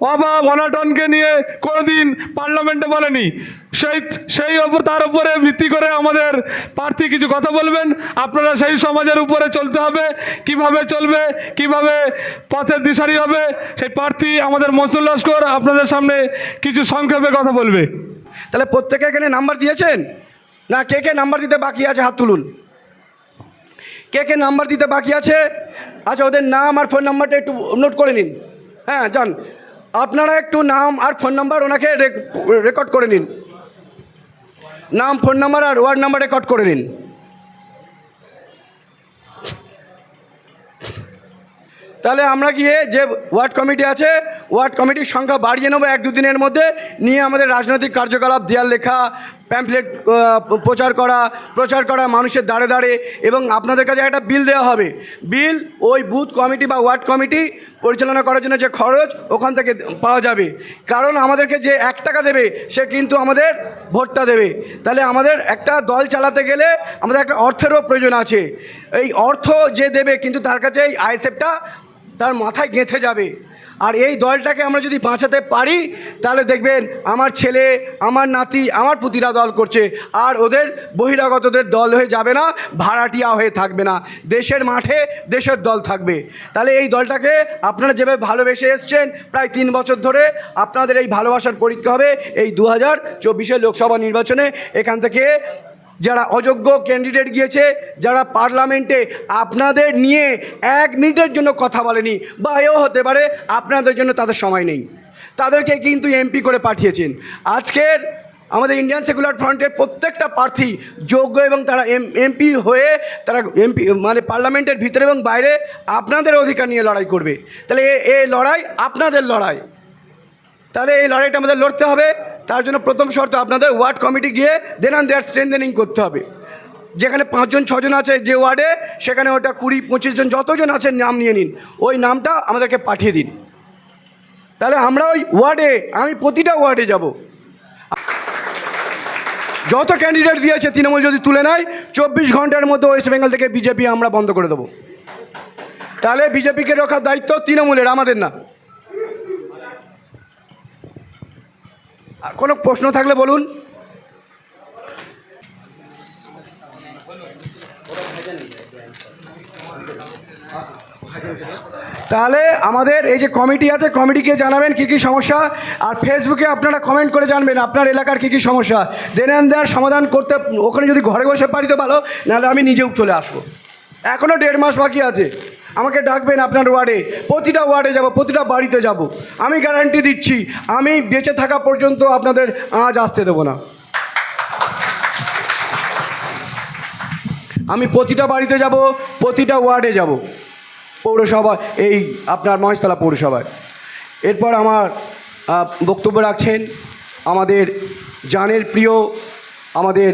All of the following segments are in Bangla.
অভাব অনটনকে নিয়ে কোনোদিন পার্লামেন্টে বলেনি। সেই সেই ওপর, তার উপরে ভিত্তি করে আমাদের প্রার্থী কিছু কথা বলবেন। আপনারা সেই সমাজের উপরে চলতে হবে। কীভাবে চলবে, কীভাবে পথের দিশারি হবে, সেই প্রার্থী আমাদের মসনুল লস্কর আপনাদের সামনে কিছু সংক্ষেপে কথা বলবে। তাহলে প্রত্যেকে এখানে নাম্বার দিয়েছেন? না, কে কে নাম্বার দিতে বাকি আছে? হাত তুলুন। কে কে নাম্বার দিতে বাকি আছে? আচ্ছা ওদের নাম আর ফোন নাম্বারটা একটু নোট করে নিন। হ্যাঁ যান। আপনারা একটু নাম আর ফোন নাম্বার ওনাকে রেকর্ড করে নিন। নাম, ফোন নাম্বার আর ওয়ার্ড নাম্বার রেকর্ড করে নিন। তাহলে আমরা গিয়ে যে ওয়ার্ড কমিটি আছে ওয়ার্ড কমিটির সংখ্যা বাড়িয়ে নেব এক দুদিনের মধ্যে। নিয়ে আমাদের রাজনৈতিক কার্যকলাপ, দেয়াল লেখা প্যাম্পলেট প্রচার করা প্রচার করা মানুষের দাঁড়ে দাঁড়ে এবং আপনাদের কাছে একটা বিল দেওয়া হবে। বিল ওই বুথ কমিটি বা ওয়ার্ড কমিটি পরিচালনা করার জন্য যে খরচ, ওখান থেকে পাওয়া যাবে। কারণ আমাদেরকে যে এক টাকা দেবে, সে কিন্তু আমাদের ভোটটা দেবে। তাহলে আমাদের একটা দল চালাতে গেলে আমাদের একটা অর্থেরও প্রয়োজন আছে। এই অর্থ যে দেবে, কিন্তু তার কাছে এই আইএসএফটা তার মাথায় গেঁথে যাবে। আর এই দলটাকে আমরা যদি বাঁচাতে পারি, তাহলে দেখবেন আমার ছেলে, আমার নাতি, আমার পুতিরা দল করছে। আর ওদের বহিরাগতদের দল হয়ে যাবে না, ভাড়াটিয়া হয়ে থাকবে না। দেশের মাঠে দেশের দল থাকবে। তাহলে এই দলটাকে আপনারা যেভাবে ভালোবেসে এসছেন, প্রায় তিন বছর ধরে আপনাদের এই ভালোবাসার পরীক্ষা হবে এই দু হাজার লোকসভা নির্বাচনে। এখান থেকে যারা অযোগ্য ক্যান্ডিডেট গিয়েছে, যারা পার্লামেন্টে আপনাদের নিয়ে এক মিনিটের জন্য কথা বলেনি, বা এও হতে পারে আপনাদের জন্য তাদের সময় নেই। তাদেরকে কিন্তু এমপি করে পাঠিয়েছেন। আজকের আমাদের ইন্ডিয়ান সেকুলার ফ্রন্টের প্রত্যেকটা প্রার্থী যোগ্য এবং তারা এম এমপি হয়ে তারা এমপি মানে পার্লামেন্টের ভিতরে এবং বাইরে আপনাদের অধিকার নিয়ে লড়াই করবে। তাহলে এ লড়াই আপনাদের লড়াই। তাহলে এই লড়াইটা আমাদের লড়তে হবে। তার জন্য প্রথম শর্ত আপনাদের ওয়ার্ড কমিটি গিয়ে দেন অ্যান্ড দেয়ার স্ট্রেন্থেনিং করতে হবে। যেখানে পাঁচজন, ছজন আছে যে ওয়ার্ডে, সেখানে ওটা কুড়ি, পঁচিশ জন যতজন আছেন নাম নিয়ে নিন। ওই নামটা আমাদেরকে পাঠিয়ে দিন। তাহলে আমরা ওই ওয়ার্ডে, আমি প্রতিটা ওয়ার্ডে যাব। যত ক্যান্ডিডেট দিয়েছে তৃণমূল যদি তুলে নেয়, চব্বিশ ঘণ্টার মধ্যে ওয়েস্ট বেঙ্গল থেকে বিজেপি আমরা বন্ধ করে দেবো। তাহলে বিজেপিকে রক্ষার দায়িত্ব তৃণমূলের, আমাদের না। কোনো প্রশ্ন থাকলে বলুন। তাহলে আমাদের এই যে কমিটি আছে, কমিটিকে জানাবেন কী কী সমস্যা, আর ফেসবুকে আপনারা কমেন্ট করে জানবেন আপনার এলাকার কী কী সমস্যা। দেন দেয়ার সমাধান করতে, ওখানে যদি ঘরে বসে পারি তো ভালো, নাহলে আমি নিজেও চলে আসব। এখনও দেড় মাস বাকি আছে। আমাকে ডাকবেন আপনার ওয়ার্ডে। প্রতিটা ওয়ার্ডে যাব, প্রতিটা বাড়িতে যাব। আমি গ্যারান্টি দিচ্ছি, আমি বেঁচে থাকা পর্যন্ত আপনাদের আজ আসতে দেবো না। আমি প্রতিটা বাড়িতে যাব, প্রতিটা ওয়ার্ডে যাব। পৌরসভা এই আপনার মহেশতলা পৌরসভায়। এরপর আমার বক্তব্য রাখছেন আমাদের জানের প্রিয়, আমাদের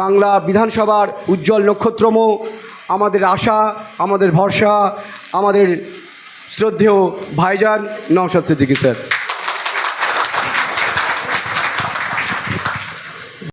বাংলা বিধানসভার উজ্জ্বল নক্ষত্রম আমাদের আশা আমাদের ভরসা আমাদের শ্রদ্ধেয় ভাইজান নওশাদ সিদ্দিকী স্যার।